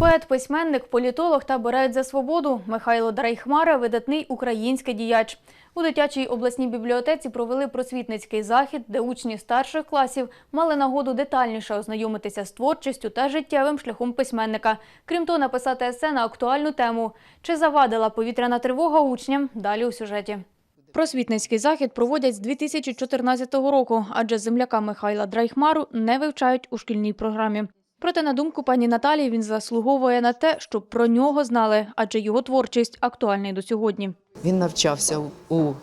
Поет, письменник, політолог та борець за свободу Михайло Драйхмара – видатний український діяч. У дитячій обласній бібліотеці провели просвітницький захід, де учні старших класів мали нагоду детальніше ознайомитися з творчістю та життєвим шляхом письменника. Крім того, написати есе на актуальну тему «Чи завадила повітряна тривога учням?» Далі у сюжеті. Просвітницький захід проводять з 2014 року, адже земляка Михайла Драйхмару не вивчають у шкільній програмі. Проте, на думку пані Наталії, він заслуговує на те, щоб про нього знали, адже його творчість актуальна до сьогодні. Він навчався у- у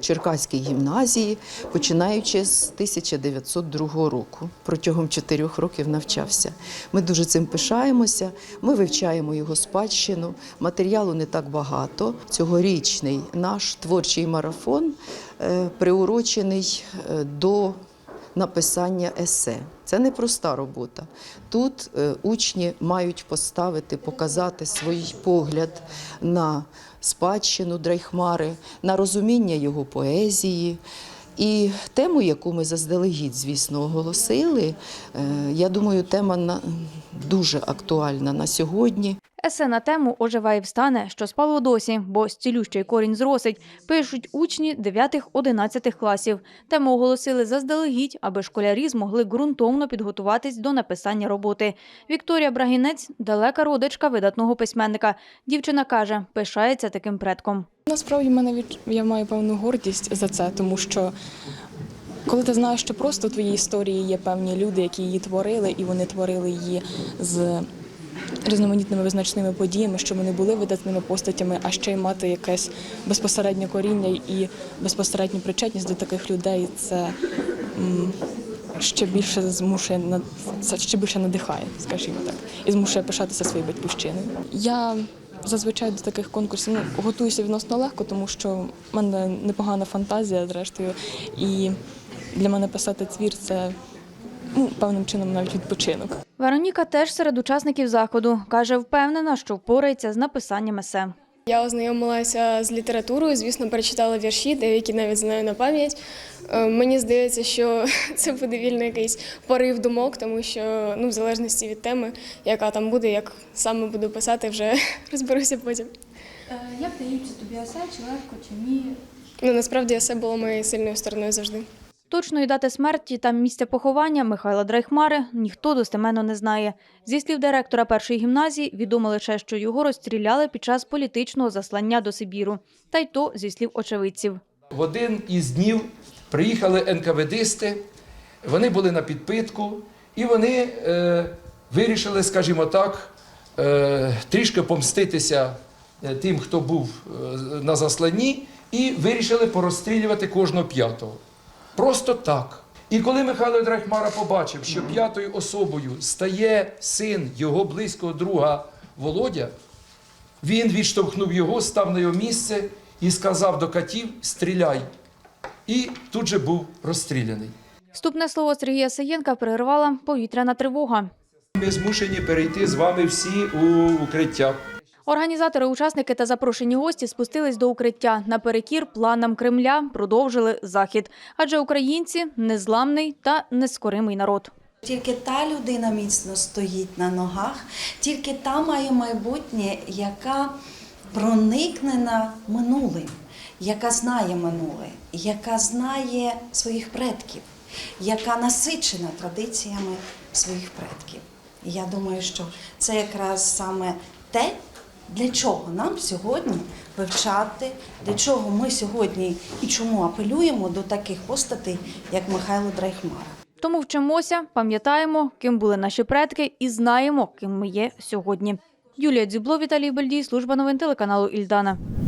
Черкаській гімназії, починаючи з 1902 року. Протягом чотирьох років навчався. Ми дуже цим пишаємося. Ми вивчаємо його спадщину. Матеріалу не так багато. Цьогорічний наш творчий марафон е, приурочений е, до написання есе. Це не проста робота. Тут е, учні мають поставити, показати свій погляд на спадщину Драйхмари, на розуміння його поезії. І тему, яку ми заздалегідь, звісно, оголосили, е, я думаю, тема дуже актуальна на сьогодні. Есе на тему «Оживай і встане», що спало досі, бо стілющий корінь зросить, пишуть учні 9-11 класів. Тему оголосили заздалегідь, аби школярі змогли ґрунтовно підготуватись до написання роботи. Вікторія Брагінець – далека родичка видатного письменника. Дівчина каже, пишається таким предком. Насправді мене від... я маю певну гордість за це, тому що коли ти знаєш, що просто в твоїй історії є певні люди, які її творили, і вони творили її з різноманітними визначними подіями, що вони були видатними постатями, а ще й мати якесь безпосереднє коріння і безпосередню причетність до таких людей, це ще більше змушує це ще більше надихає, скажімо так, і змушує пишатися своєю батьківщиною. Я зазвичай до таких конкурсів ну, готуюся відносно легко, тому що в мене непогана фантазія, зрештою, і для мене писати твір це ну, певним чином навіть відпочинок. Вероніка теж серед учасників заходу. Каже, впевнена, що впорається з написанням есе. Я ознайомилася з літературою, звісно, перечитала вірші, деякі навіть знаю на пам'ять. Е, Мені здається, що це буде вільний якийсь порив думок, тому що ну, в залежності від теми, яка там буде, як саме буду писати, вже розберуся потім. Як дається тобі есе, чи легко, чи ні? Ну насправді це було моєю сильною стороною завжди. Точної дати смерті та місця поховання Михайла Драйхмари ніхто достеменно не знає. Зі слів директора першої гімназії, відомо лише, що його розстріляли під час політичного заслання до Сибіру. Та й то зі слів очевидців. В один із днів приїхали НКВДисти, вони були на підпитку, і вони е, вирішили, скажімо так, е, трішки помститися е, тим, хто був е, на засланні, і вирішили порозстрілювати кожного п'ятого. Просто так. І коли Михайло Драхмара побачив, що п'ятою особою стає син його близького друга Володя, він відштовхнув його, став на його місце і сказав до катів Стріляй. І тут же був розстріляний. Вступне слово Сергія Саєнка перервала повітряна тривога. Ми змушені перейти з вами всі у укриття. Організатори, учасники та запрошені гості спустились до укриття. Наперекір планам Кремля продовжили захід. Адже українці незламний та нескоримий народ. Тільки та людина міцно стоїть на ногах, тільки та має майбутнє, яка проникнена минулим, яка знає минуле, яка знає своїх предків, яка насичена традиціями своїх предків. Я думаю, що це якраз саме те, для чого нам сьогодні вивчати, для чого ми сьогодні і чому апелюємо до таких постатей, як Михайло Драйхмара. Тому вчимося, пам'ятаємо, ким були наші предки, і знаємо, ким ми є сьогодні. Юлія Дзюбло, Віталій Бельдій, служба новин телеканалу Ільдана.